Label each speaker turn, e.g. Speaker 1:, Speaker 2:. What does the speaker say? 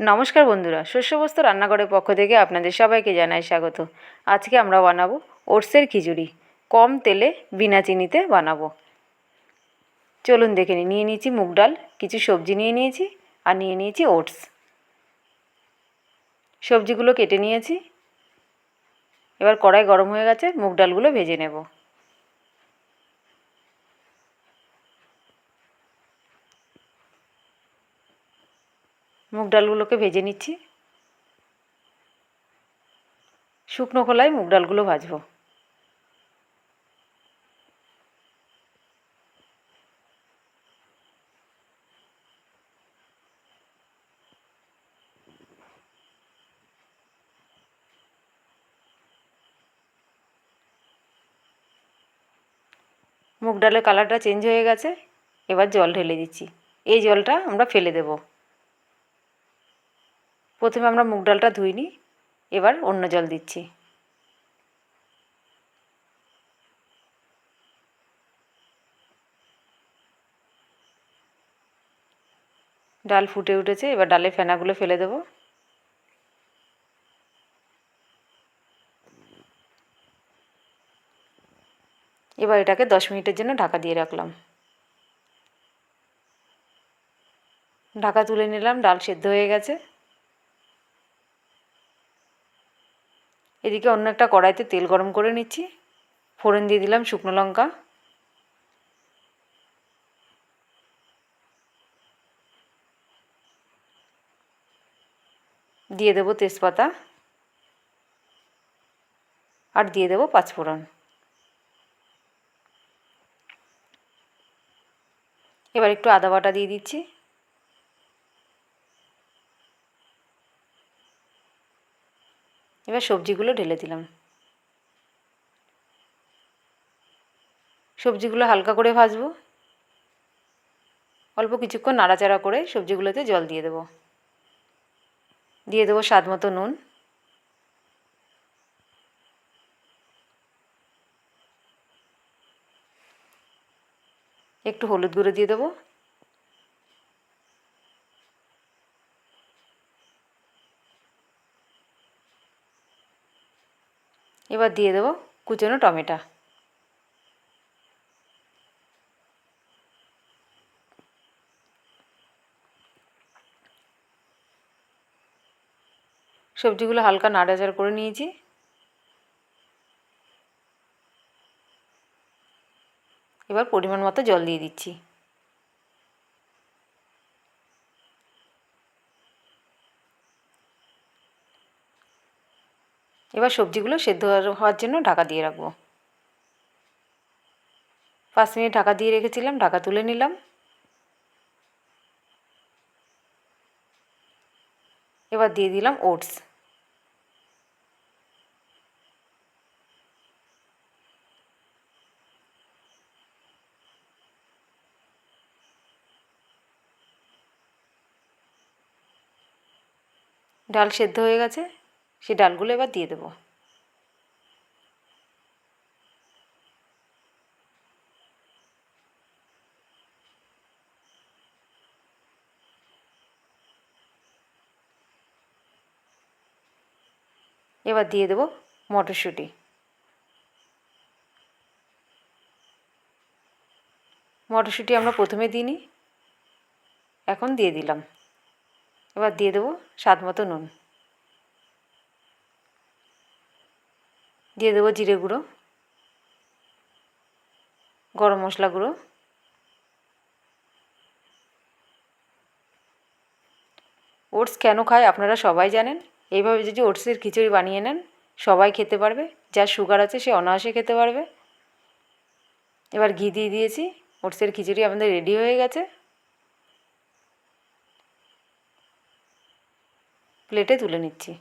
Speaker 1: নমস্কার বন্ধুরা, শস্যবস্ত রান্নাঘরের পক্ষ থেকে আপনাদের সবাইকে জানাই স্বাগত। আজকে আমরা বানাবো ওটসের খিচুড়ি। কম তেলে বিনা চিনিতে বানাবো। চলুন দেখে নিই, নিয়ে নিয়েছি মুগ ডাল, কিছু সবজি নিয়ে নিয়েছি আর নিয়ে নিয়েছি ওটস। সবজিগুলো কেটে নিয়েছি। এবার কড়াই গরম হয়ে গেছে, মুগ ডালগুলো ভেজে নেব। মুগ ডালগুলোকে ভেজে নিচ্ছি। শুকনো খোলায় মুগ ডালগুলো ভাজবো। মুগ ডালের কালারটা চেঞ্জ হয়ে গেছে, এবার জল ঢেলে দিচ্ছি। এই জলটা আমরা ফেলে দেব। প্রথমে আমরা মুগ ডালটা ধুইনি এবার অন্য জল দিচ্ছি। ডাল ফুটে উঠেছে, এবার ডালের ফেনাগুলো ফেলে দেবো। এবার এটাকে দশ মিনিটের জন্য ঢাকা দিয়ে রাখলাম। ঢাকা তুলে নিলাম, ডাল সেদ্ধ হয়ে গেছে। এদিকে অন্য একটা কড়াইতে তেল গরম করে নিচ্ছি। ফোড়ন দিয়ে দিলাম শুকনো লঙ্কা। দিয়ে দেবো তেজপাতা। আর দিয়ে দেবো পাঁচফোড়ন এবার একটু আদা বাটা দিয়ে দিচ্ছি। এবার সবজিগুলো ঢেলে দিলাম। সবজিগুলো হালকা করে ভাজবো। অল্প কিছুক্ষণ নাড়াচাড়া করে সবজিগুলোতে জল দিয়ে দেবো। দিয়ে দেবো স্বাদ মতো নুন। একটু হলুদ গুঁড়ো দিয়ে দেবো। এবার দিয়ে দেবো কুচনো টমেটা। সবজিগুলো হালকা নাড়াচাড়া করে নিয়েছি। এবার পরিমাণ মতো জল দিয়ে দিচ্ছি। এবার সবজিগুলো সেদ্ধ হওয়ার জন্য ঢাকা দিয়ে রাখব। পাঁচ মিনিট ঢাকা দিয়ে রেখেছিলাম, ঢাকা তুলে নিলাম। এবার দিয়ে দিলাম ওটস। ডাল সেদ্ধ হয়ে গেছে। সেই ডালগুলো এবার দিয়ে দেবো। এবার দিয়ে দেবো মটরশুঁটি। মটরশুঁটি আমরা প্রথমে দিইনি, এখন দিয়ে দিলাম। এবার দিয়ে দেবো স্বাদ মতো নুন। দিয়ে দেবো জিরে গুঁড়ো, গরম মশলা গুঁড়ো, ওটস কেন খায় আপনারা সবাই জানেন। এইভাবে যদি ওটসের খিচুড়ি বানিয়ে নেন, সবাই খেতে পারবে, যার সুগার আছে সে অনায়াসে খেতে পারবে। এবার ঘি দিয়ে দিয়েছি, ওটসের খিচুড়ি আমাদের রেডি হয়ে গেছে। প্লেটে তুলে নিচ্ছি।